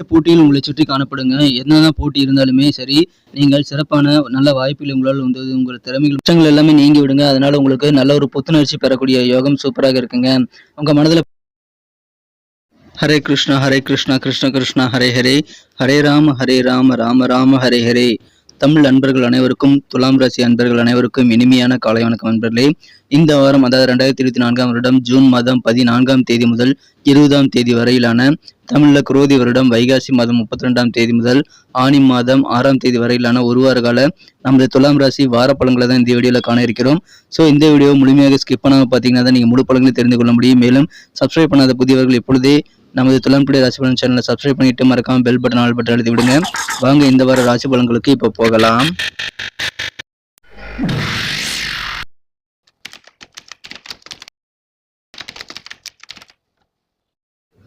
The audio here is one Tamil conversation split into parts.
போட்டியில் உங்களை சுற்றி காணப்படுங்க. என்னதான் போட்டி இருந்தாலுமே சரி நீங்கள் சிறப்பான நல்ல வாய்ப்பில் உங்களால் வந்து உங்கள் திறமைகள் குற்றங்கள் எல்லாமே நீங்கி விடுங்க. அதனால உங்களுக்கு நல்ல ஒரு புத்துணர்ச்சி பெறக்கூடிய யோகம் சூப்பராக இருக்குங்க. உங்க மனதில் ஹரே கிருஷ்ணா ஹரே கிருஷ்ணா கிருஷ்ண கிருஷ்ணா ஹரே ஹரே. ஹரே ராம ஹரே ராம ராம ராம ஹரே ஹரே. தமிழ் அன்பர்கள் அனைவருக்கும் துலாம் ராசி அன்பர்கள் அனைவருக்கும் இனிமையான காலை வணக்கம் அன்பர்களே இந்த வாரம் அதாவது ரெண்டாயிரத்தி இருபத்தி நான்காம் வருடம் ஜூன் மாதம் பதினான்காம் தேதி முதல் இருபதாம் தேதி வரையிலான தமிழ குரோதி வருடம் வைகாசி மாதம் முப்பத்தி ரெண்டாம் தேதி முதல் ஆனி மாதம் ஆறாம் தேதி வரையிலான ஒரு வார கால நமது துலாம் ராசி வார பழங்களை தான் இந்த வீடியோவில் காண இருக்கிறோம். ஸோ இந்த வீடியோ முழுமையாக ஸ்கிப் பண்ணாமல் பார்த்தீங்கன்னா தான் நீங்கள் முழு பலன்களை தெரிந்து கொள்ள முடியும். மேலும் சப்ஸ்கிரைப் பண்ணாத புதியவர்கள் இப்பொழுதே நமது துலாம்புடி ராசி பலன் சேனலை சப்ஸ்கிரைப் பண்ணிட்டு மறக்காம பெல் பட்டன் ஆல் பட்டன் எழுதி விடுங்க. வாங்க இந்த வார ராசி பலன்களுக்கு இப்போ போகலாம்.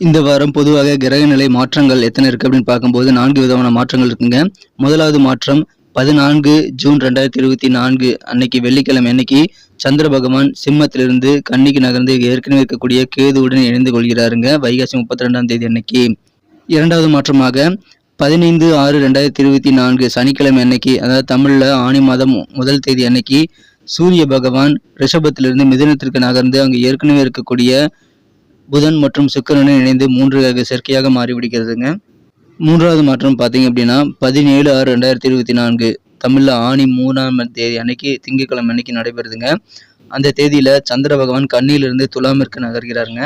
இந்த வாரம் பொதுவாக கிரக நிலை மாற்றங்கள் எத்தனை இருக்கு அப்படின்னு பார்க்கும்போது நான்கு விதமான மாற்றங்கள் இருக்குங்க. முதலாவது மாற்றம் பதினான்கு ஜூன் ரெண்டாயிரத்தி இருபத்தி நான்கு அன்னைக்கு வெள்ளிக்கிழமை அன்னைக்கு சந்திர பகவான் சிம்மத்திலிருந்து கன்னிக்கு நகர்ந்து ஏற்கனவே இருக்கக்கூடிய கேதுவுடன் இணைந்து கொள்கிறாருங்க. வைகாசி முப்பத்தி ரெண்டாம் தேதி அன்னைக்கு. இரண்டாவது மாற்றமாக பதினைந்து ஆறு ரெண்டாயிரத்தி இருபத்தி நான்கு சனிக்கிழமை அன்னைக்கு அதாவது தமிழில் ஆணி மாதம் முதல் தேதி அன்னைக்கு சூரிய பகவான் ரிஷபத்திலிருந்து மிதுனத்திற்கு நகர்ந்து அங்கு ஏற்கனவே இருக்கக்கூடிய புதன் மற்றும் சுக்கரனை இணைந்து மூன்று கிரக சேர்க்கையாக மாறிவிடுகிறதுங்க. மூன்றாவது மாற்றம் பார்த்தீங்க அப்படின்னா பதினேழு ஆறு ரெண்டாயிரத்தி இருபத்தி நான்கு தமிழில் ஆணி மூணாம் தேதி அன்னைக்கு திங்கட்கிழமை அன்னைக்கு நடைபெறுதுங்க. அந்த தேதியில் சந்திர பகவான் கண்ணியிலிருந்து துலாமிற்கு நகர்கிறாருங்க.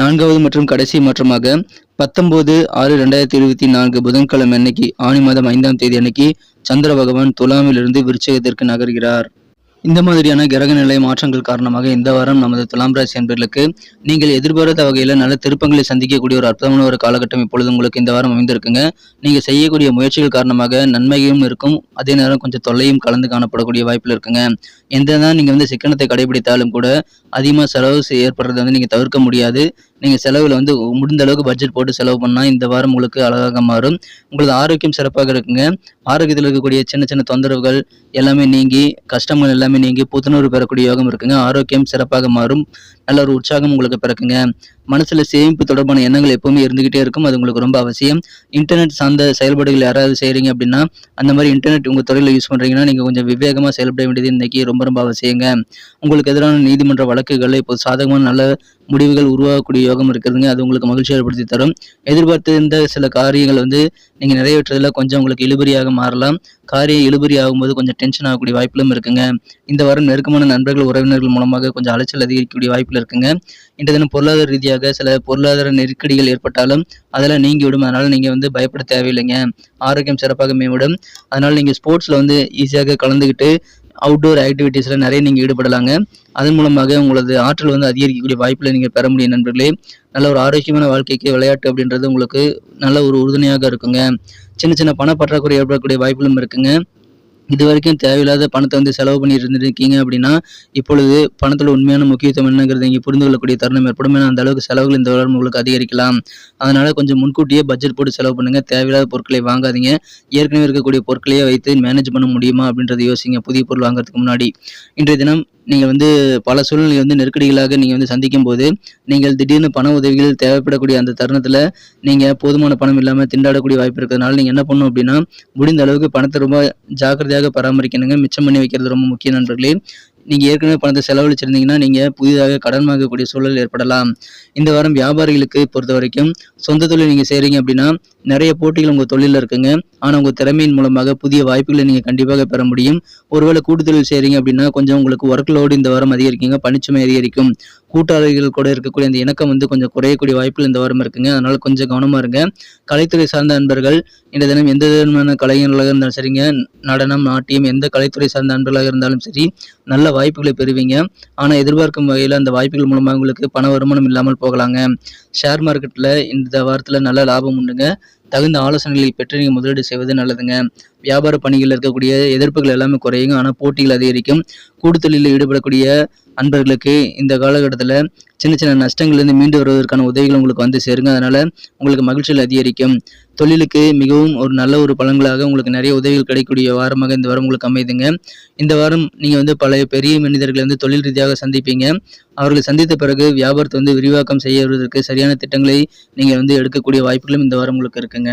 நான்காவது மற்றும் கடைசி மாற்றமாக பத்தொம்போது ஆறு ரெண்டாயிரத்தி இருபத்தி நான்கு புதன்கிழமை அன்னைக்கு ஆணி மாதம் ஐந்தாம் தேதி அன்னைக்கு சந்திர பகவான் துலாமிலிருந்து விருச்சகத்திற்கு நகர்கிறார். இந்த மாதிரியான கிரக நிலை மாற்றங்கள் காரணமாக இந்த வாரம் நமது துலாம் ராசி அன்பர்களுக்கு நீங்கள் எதிர்பாராத வகையில் நல்ல திருப்பங்களை சந்திக்கக்கூடிய ஒரு அற்புதமான ஒரு காலகட்டம் இப்பொழுது உங்களுக்கு இந்த வாரம் அமைந்திருக்குங்க. நீங்கள் செய்யக்கூடிய முயற்சிகள் காரணமாக நன்மையும் இருக்கும். அதே நேரம் கொஞ்சம் தொல்லையும் கலந்து காணப்படக்கூடிய வாய்ப்பில் இருக்குங்க. எந்த தான் நீங்கள் வந்து சிக்கனத்தை கடைபிடித்தாலும் கூட அதிகமாக செலவு செய்ய- ஏற்படுறதை வந்து நீங்கள் தவிர்க்க முடியாது. நீங்கள் செலவில் வந்து முடிந்த அளவுக்கு பட்ஜெட் போட்டு செலவு பண்ணால் இந்த வாரம் உங்களுக்கு அழகாக மாறும். உங்களது ஆரோக்கியம் சிறப்பாக இருக்குங்க. ஆரோக்கியத்தில் இருக்கக்கூடிய சின்ன சின்ன தொந்தரவுகள் எல்லாமே நீங்கி கஷ்டங்கள் எல்லாமே நீங்கி புத்துணர்வு பெறக்கூடிய யோகம் இருக்குங்க. ஆரோக்கியம் சிறப்பாக மாறும். நல்ல ஒரு உற்சாகம் உங்களுக்கு பிறக்குங்க. மனசில் சேமிப்பு தொடர்பான எண்ணங்கள் எப்பவுமே இருந்துகிட்டே இருக்கும். அது உங்களுக்கு ரொம்ப அவசியம். இன்டர்நெட் சார்ந்த செயல்பாடுகள் யாராவது செய்கிறீங்க அப்படின்னா அந்த மாதிரி இன்டர்நெட் உங்கள் துறையில யூஸ் பண்ணுறீங்கன்னா நீங்கள் கொஞ்சம் விவேகமாக செயல்பட வேண்டியது இன்றைக்கி ரொம்ப ரொம்ப அவசியங்க. உங்களுக்கு எதிரான நீதிமன்ற வழக்குகள் இப்போ சாதகமான நல்ல முடிவுகள் உருவாகக்கூடிய யோகம் இருக்குதுங்க அது உங்களுக்கு மகிழ்ச்சி ஏற்படுத்தி தரும். எதிர்பார்த்திருந்த சில காரியங்கள் வந்து நீங்கள் நிறைவேற்றதுல கொஞ்சம் உங்களுக்கு இழுபறியாக மாறலாம். காரியம் இழுபறி ஆகும்போது கொஞ்சம் டென்ஷன் ஆகக்கூடிய வாய்ப்பிலும் இருக்குங்க. இந்த வாரம் நெருக்கமான நண்பர்கள் உறவினர்கள் மூலமாக கொஞ்சம் அலைச்சல் அதிகரிக்கக்கூடிய வாய்ப்பில் இருக்குங்க. இன்றைய தினம் பொருளாதார ரீதியாக சில பொருளாதார நெருக்கடிகள் ஏற்பட்டாலும் அதெல்லாம் நீங்கி விடும் அதனால் நீங்கள் வந்து பயப்பட தேவையில்லைங்க. ஆரோக்கியம் சிறப்பாக மேம்படும். அதனால் நீங்கள் ஸ்போர்ட்ஸில் வந்து ஈஸியாக கலந்துக்கிட்டு அவுட்டோர் ஆக்டிவிட்டீஸில் நிறைய நீங்கள் ஈடுபடலாங்க. அதன் மூலமாக உங்களது ஆற்றல் வந்து அதிகரிக்கக்கூடிய வாய்ப்பில் நீங்கள் பெற முடியும் நண்பர்களே. நல்ல ஒரு ஆரோக்கியமான வாழ்க்கைக்கு விளையாட்டு அப்படின்றது உங்களுக்கு நல்ல ஒரு உறுதுணையாக இருக்குங்க. சின்ன சின்ன பண பற்றாக்குறை ஏற்படக்கூடிய வாய்ப்புகளும் இருக்குங்க. இது வரைக்கும் தேவையில்லாத பணத்தை வந்து செலவு பண்ணிட்டு இருந்திருக்கீங்க அப்படின்னா இப்பொழுது பணத்தோட உண்மையான முக்கியத்துவம் என்னங்கிறது இங்கே புரிந்து கொள்ளக்கூடிய தருணம் ஏற்படும். ஏன்னா அந்த அளவுக்கு செலவுகள் இந்த வாரம் உங்களுக்கு அதிகரிக்கலாம். அதனால கொஞ்சம் முன்கூட்டியே பட்ஜெட் போட்டு செலவு பண்ணுங்க. தேவையில்லாத பொருட்களை வாங்காதீங்க. ஏற்கனவே இருக்கக்கூடிய பொருட்களையே வைத்து மேனேஜ் பண்ண முடியுமா அப்படின்றத யோசிங்க. புதிய பொருள் வாங்குறதுக்கு முன்னாடி. இன்றைய தினம் நீங்கள் வந்து பல சூழ்நிலை வந்து நெருக்கடிகளாக நீங்கள் வந்து சந்திக்கும் போது நீங்கள் திடீர்னு பண உதவிகள் தேவைப்படக்கூடிய அந்த தருணத்தில் நீங்கள் போதுமான பணம் இல்லாமல் திண்டாடக்கூடிய வாய்ப்பு இருக்கிறதுனால நீங்கள் என்ன பண்ணணும் அப்படின்னா முடிந்த அளவுக்கு பணத்தை ரொம்ப ஜாக்கிரதையாக பராமரிக்கணுங்க. மிச்சம் பண்ணி வைக்கிறது ரொம்ப முக்கிய நண்பர்களே. நீங்கள் ஏற்கனவே பணத்தை செலவழிச்சிருந்தீங்கன்னா நீங்கள் புதிதாக கடன் வாங்கக்கூடிய சூழல் ஏற்படலாம். இந்த வாரம் வியாபாரிகளுக்கு பொறுத்த வரைக்கும் சொந்த தொழில் நீங்கள் செய்கிறீங்க அப்படின்னா நிறைய போட்டிகள் உங்கள் தொழிலில் இருக்குங்க. ஆனால் உங்கள் திறமையின் மூலமாக புதிய வாய்ப்புகளை நீங்கள் கண்டிப்பாக பெற முடியும். ஒருவேளை கூட்டுத்தொழில் செய்கிறீங்க அப்படின்னா கொஞ்சம் உங்களுக்கு ஒர்க் லோடு இந்த வாரம் அதிகரிக்குங்க பணிச்சுமை அதிகரிக்கும். கூட்டாளிகள் கூட இருக்கக்கூடிய அந்த இணக்கம் வந்து கொஞ்சம் குறையக்கூடிய வாய்ப்புகள் இந்த வாரம் இருக்குங்க. அதனால் கொஞ்சம் கவனமாக இருங்க. கலைத்துறை சார்ந்த அன்பர்கள் இந்த தினம் எந்த விதமான கலைஞர்களாக இருந்தாலும் சரிங்க நடனம் நாட்டியம் எந்த கலைத்துறை சார்ந்த அன்பர்களாக இருந்தாலும் சரி நல்ல வாய்ப்புகளை பெறுவீங்க. ஆனால் எதிர்பார்க்கும் வகையில் அந்த வாய்ப்புகள் மூலமாக உங்களுக்கு பண வருமானம் இல்லாமல் போகலாங்க. ஷேர் மார்க்கெட்டில் இந்த வாரத்தில் நல்ல லாபம் உண்டுங்க. தகுந்த ஆலோசனைகளை பெற்று நீங்கள் முதலீடு செய்வது நல்லதுங்க. வியாபார பணிகளில் இருக்கக்கூடிய எதிர்ப்புகள் எல்லாமே குறையுங்க ஆனால் போட்டிகள் அதிகரிக்கும். கூடுதொழிலில் ஈடுபடக்கூடிய அன்பர்களுக்கு இந்த காலகட்டத்தில் சின்ன சின்ன நஷ்டங்கள்லேருந்து மீண்டு வருவதற்கான உதவிகள் உங்களுக்கு வந்து சேருங்க. அதனால் உங்களுக்கு மகிழ்ச்சிகள் அதிகரிக்கும். தொழிலுக்கு மிகவும் ஒரு நல்ல ஒரு பலன்களாக உங்களுக்கு நிறைய உதவிகள் கிடைக்கக்கூடிய வாரமாக இந்த வாரம் உங்களுக்கு அமைதுங்க. இந்த வாரம் நீங்கள் வந்து பழைய பெரிய மனிதர்களை வந்து தொழில் ரீதியாக சந்திப்பீங்க. அவர்களை சந்தித்த பிறகு வியாபாரத்தை வந்து விரிவாக்கம் செய்வதற்கு சரியான திட்டங்களை நீங்கள் வந்து எடுக்கக்கூடிய வாய்ப்புகளும் இந்த வாரம் உங்களுக்கு இருக்குங்க.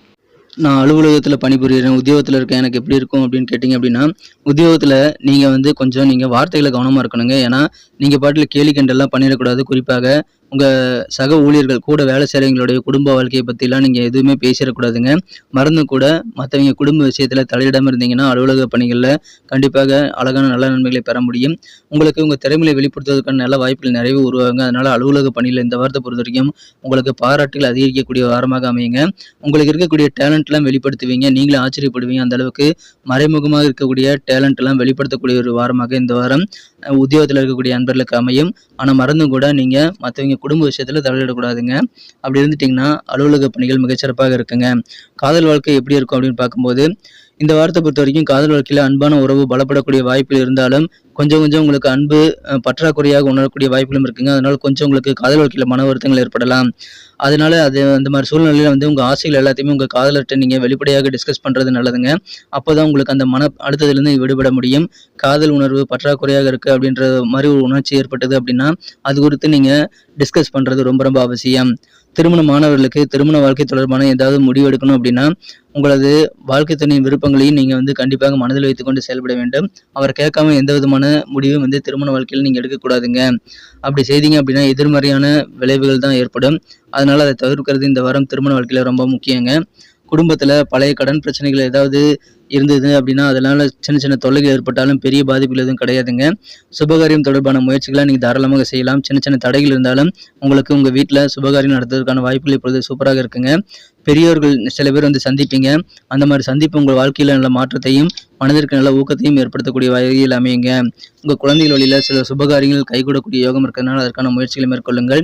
நான் அலுவலகத்தில் பணிபுரிகிறேன் உத்தியோகத்தில் இருக்கேன் எனக்கு எப்படி இருக்கும் அப்படின்னு கேட்டிங்க அப்படின்னா உத்தியோகத்தில் நீங்கள் வந்து கொஞ்சம் நீங்கள் வார்த்தைகளை கவனமாக இருக்கணுங்க. ஏன்னா நீங்கள் பாட்டில் கேலி கிண்டல்லாம் பண்ணிடக்கூடாது. குறிப்பாக உங்கள் சக ஊழியர்கள் கூட வேலை செய்கிறவங்களுடைய குடும்ப வாழ்க்கையை பற்றிலாம் நீங்கள் எதுவுமே பேசிடக்கூடாதுங்க. மறந்து கூட மற்றவங்க குடும்ப விஷயத்தில் தலையிடாமல் இருந்தீங்கன்னா அலுவலக பணிகளில் கண்டிப்பாக அழகான நல்ல நன்மைகளை பெற முடியும். உங்களுக்கு உங்கள் திறமையை வெளிப்படுத்துவதற்கான நல்ல வாய்ப்புகள் நிறைவு உருவாங்க அதனால் அலுவலக பணியில் இந்த வாரத்தை பொறுத்த வரைக்கும் உங்களுக்கு பாராட்டுகள் அதிகரிக்கக்கூடிய வாரமாக அமையுங்க. உங்களுக்கு இருக்கக்கூடிய டேலண்ட்லாம் வெளிப்படுத்துவீங்க. நீங்களே ஆச்சரியப்படுவீங்க. அந்த அளவுக்கு மறைமுகமாக இருக்கக்கூடிய டேலண்ட்லாம் வெளிப்படுத்தக்கூடிய ஒரு வாரமாக இந்த வாரம் உத்தியோகத்தில் இருக்கக்கூடிய அன்பர்களுக்கு அமையும். ஆனால் மறந்தும் கூட நீங்கள் மற்றவங்க குடும்ப விஷயத்தில் தலையிடக்கூடாதுங்க. அப்படி இருந்துட்டிங்கன்னா அலுவலக பணிகள் மிகச்சிறப்பாக இருக்குங்க. காதல் வாழ்க்கை எப்படி இருக்கும் அப்படின்னு பார்க்கும்போது இந்த வாரத்தை பொறுத்த வரைக்கும் காதல் வாழ்க்கையில் அன்பான உறவு பலப்படக்கூடிய வாய்ப்பு இருந்தாலும் கொஞ்சம் கொஞ்சம் உங்களுக்கு அன்பு பற்றாக்குறையாக உணரக்கூடிய வாய்ப்புகளும் இருக்குங்க. அதனால கொஞ்சம் உங்களுக்கு காதல் வாழ்க்கையில் மன வருத்தங்கள் ஏற்படலாம். அதனால அது அந்த மாதிரி சூழ்நிலையில் வந்து உங்கள் ஆசைகள் எல்லாத்தையுமே உங்கள் காதலர்கிட்ட நீங்கள் வெளிப்படையாக டிஸ்கஸ் பண்ணுறது நல்லதுங்க. அப்போ தான் உங்களுக்கு அந்த மன அழுத்தத்திலேருந்து விடுபட முடியும். காதல் உணர்வு பற்றாக்குறையாக இருக்குது அப்படின்ற மாதிரி ஒரு உணர்ச்சி ஏற்பட்டது அப்படின்னா அது குறித்து நீங்கள் டிஸ்கஸ் பண்ணுறது ரொம்ப ரொம்ப அவசியம். திருமண மாணவர்களுக்கு திருமண வாழ்க்கை தொடர்பான ஏதாவது முடிவு எடுக்கணும் அப்படின்னா உங்களது வாழ்க்கை துணையின் விருப்பங்களையும் நீங்கள் வந்து கண்டிப்பாக மனதில் வைத்துக்கொண்டு செயல்பட வேண்டும். அவர் கேட்காம எந்த விதமான முடிவும் வந்து திருமண வாழ்க்கையில் நீங்கள் எடுக்கக்கூடாதுங்க அப்படி செய்தீங்க அப்படின்னா எதிர்மறையான விளைவுகள் தான் ஏற்படும். அதனால் அதை தவிர்க்கிறது இந்த வாரம் திருமண வாழ்க்கையில் ரொம்ப முக்கியங்க. குடும்பத்தில் பழைய கடன் பிரச்சனைகள் ஏதாவது இருந்தது அப்படின்னா அதனால் சின்ன சின்ன தொல்லைகள் ஏற்பட்டாலும் பெரிய பாதிப்புகள் எதுவும் கிடையாதுங்க. சுபகாரியம் தொடர்பான முயற்சிகளை நீங்கள் தாராளமாக செய்யலாம். சின்ன சின்ன தடைகள் இருந்தாலும் உங்களுக்கு உங்கள் வீட்டில் சுபகாரியம் நடத்துவதற்கான வாய்ப்புகள் இப்பொழுது சூப்பராக இருக்குங்க. பெரியோர்கள் சில பேர் வந்து சந்திப்பீங்க. அந்த மாதிரி சந்திப்பு உங்கள் வாழ்க்கையில் நல்ல மாற்றத்தையும் மனதிற்கு நல்ல ஊக்கத்தையும் ஏற்படுத்தக்கூடிய வகையில் அமையுங்க. உங்கள் குழந்தைகள் வழியில் சில சுபகாரியங்கள் கைகூடக்கூடிய யோகம் இருக்கிறதுனால அதற்கான முயற்சிகளை மேற்கொள்ளுங்கள்.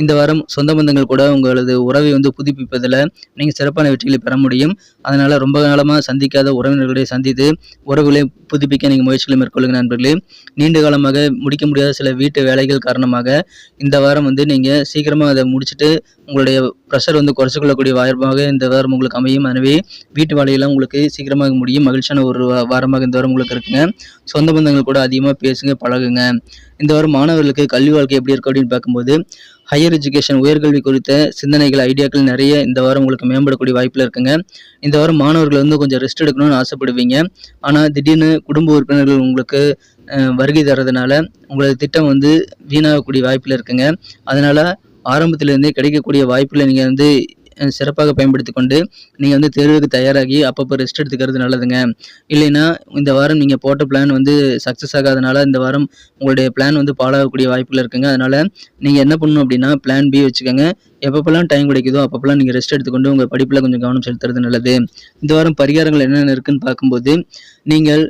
இந்த வாரம் சொந்த பந்தங்கள் கூட உங்களது உறவை வந்து புதுப்பிப்பதில் நீங்கள் சிறப்பான வெற்றிகளை பெற முடியும். அதனால் ரொம்ப காலமாக சந்திக்காத உறவினர்களை சந்தித்து உறவுகளை புதுப்பிக்க நீங்கள் முயற்சிகளை மேற்கொள்ளுங்க நண்பர்களே. நீண்ட காலமாக முடிக்க முடியாத சில வீட்டு வேலைகள் காரணமாக இந்த வாரம் வந்து நீங்கள் சீக்கிரமாக அதை முடிச்சுட்டு உங்களுடைய ப்ரெஷர் வந்து குறைச்சிக்கொள்ளக்கூடிய வாய்ப்பாக இந்த வாரம் உங்களுக்கு அமையும். எனவே வீட்டு வேலையெல்லாம் உங்களுக்கு சீக்கிரமாக முடியும். மகிழ்ச்சியான ஒரு வாரமாக இந்த வாரம் உங்களுக்கு இருக்குங்க. சொந்த பந்தங்கள் கூட அதிகமாக பேசுங்க பழகுங்க. இந்த வாரம் மாணவர்களுக்கு கல்வி வாழ்க்கை எப்படி இருக்கும் அப்படின்னு பார்க்கும்போது ஹையர் எஜுகேஷன் உயர்கல்வி குறித்த சிந்தனைகள் ஐடியாக்கள் நிறைய இந்த வாரம் உங்களுக்கு மேம்படக்கூடிய வாய்ப்பில் இருக்குங்க. இந்த வாரம் மாணவர்கள் வந்து கொஞ்சம் ரெஸ்ட் எடுக்கணும்னு ஆசைப்படுவீங்க. ஆனால் திடீர்னு குடும்ப உறுப்பினர்கள் உங்களுக்கு வருகை தரதுனால உங்களது திட்டம் வந்து வீணாகக்கூடிய வாய்ப்பில் இருக்குங்க. அதனால் ஆரம்பத்திலேருந்தே கிடைக்கக்கூடிய வாய்ப்பில் நீங்கள் வந்து சிறப்பாக பயன்படுத்தி கொண்டு நீங்கள் வந்து தேர்வுக்கு தயாராகி அப்பப்போ ரெஸ்ட் எடுத்துக்கிறது நல்லதுங்க. இல்லைன்னா இந்த வாரம் நீங்கள் போட்ட பிளான் வந்து சக்ஸஸ் ஆகாதனால இந்த வாரம் உங்களுடைய பிளான் வந்து பாழாகக்கூடிய வாய்ப்புகள் இருக்குங்க. அதனால் நீங்கள் என்ன பண்ணணும் அப்படின்னா பிளான் பி வச்சுக்கோங்க. எப்பப்பெல்லாம் டைம் கிடைக்குதோ அப்பப்பெல்லாம் நீங்கள் ரெஸ்ட் எடுத்துக்கொண்டு உங்கள் படிப்பில் கொஞ்சம் கவனம் செலுத்துறது நல்லது. இந்த வாரம் பரிகாரங்கள் என்னென்ன இருக்குன்னு பார்க்கும்போது நீங்கள்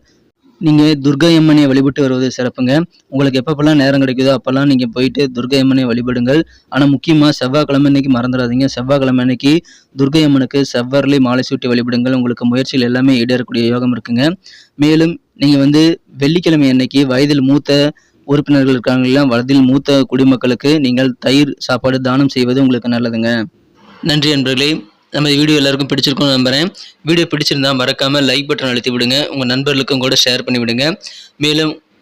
நீங்கள் துர்கை அம்மனை வழிபட்டு வருவது சிறப்புங்க. உங்களுக்கு எப்பப்பெல்லாம் நேரம் கிடைக்குதோ அப்போல்லாம் நீங்கள் போயிட்டு துர்கை அம்மனை வழிபடுங்கள். ஆனால் முக்கியமாக செவ்வாய்க்கிழமை இன்னைக்கு மறந்துடாதீங்க. செவ்வாய்க்கிழமை அன்னைக்கு துர்கை அம்மனுக்கு செவ்வரிலே மாலை சூட்டி வழிபடுங்கள். உங்களுக்கு முயற்சியில் எல்லாமே ஈடேறக்கூடிய யோகம் இருக்குங்க. மேலும் நீங்கள் வந்து வெள்ளிக்கிழமை அன்னைக்கு வயதில் மூத்த உறுப்பினர்கள் இருக்காங்களா வயதில் மூத்த குடிமக்களுக்கு நீங்கள் தயிர் சாப்பாடு தானம் செய்வது உங்களுக்கு நல்லதுங்க. நன்றி நண்பர்களே நம்ம வீடியோ எல்லாருக்கும் பிடிச்சிருக்கும்னு நம்புகிறேன் வீடியோ பிடிச்சிருந்தா மறக்காமல் லைக் பட்டன் அழுத்தி விடுங்க. உங்கள் நண்பர்களுக்கும் கூட ஷேர் பண்ணி விடுங்க. மேலும்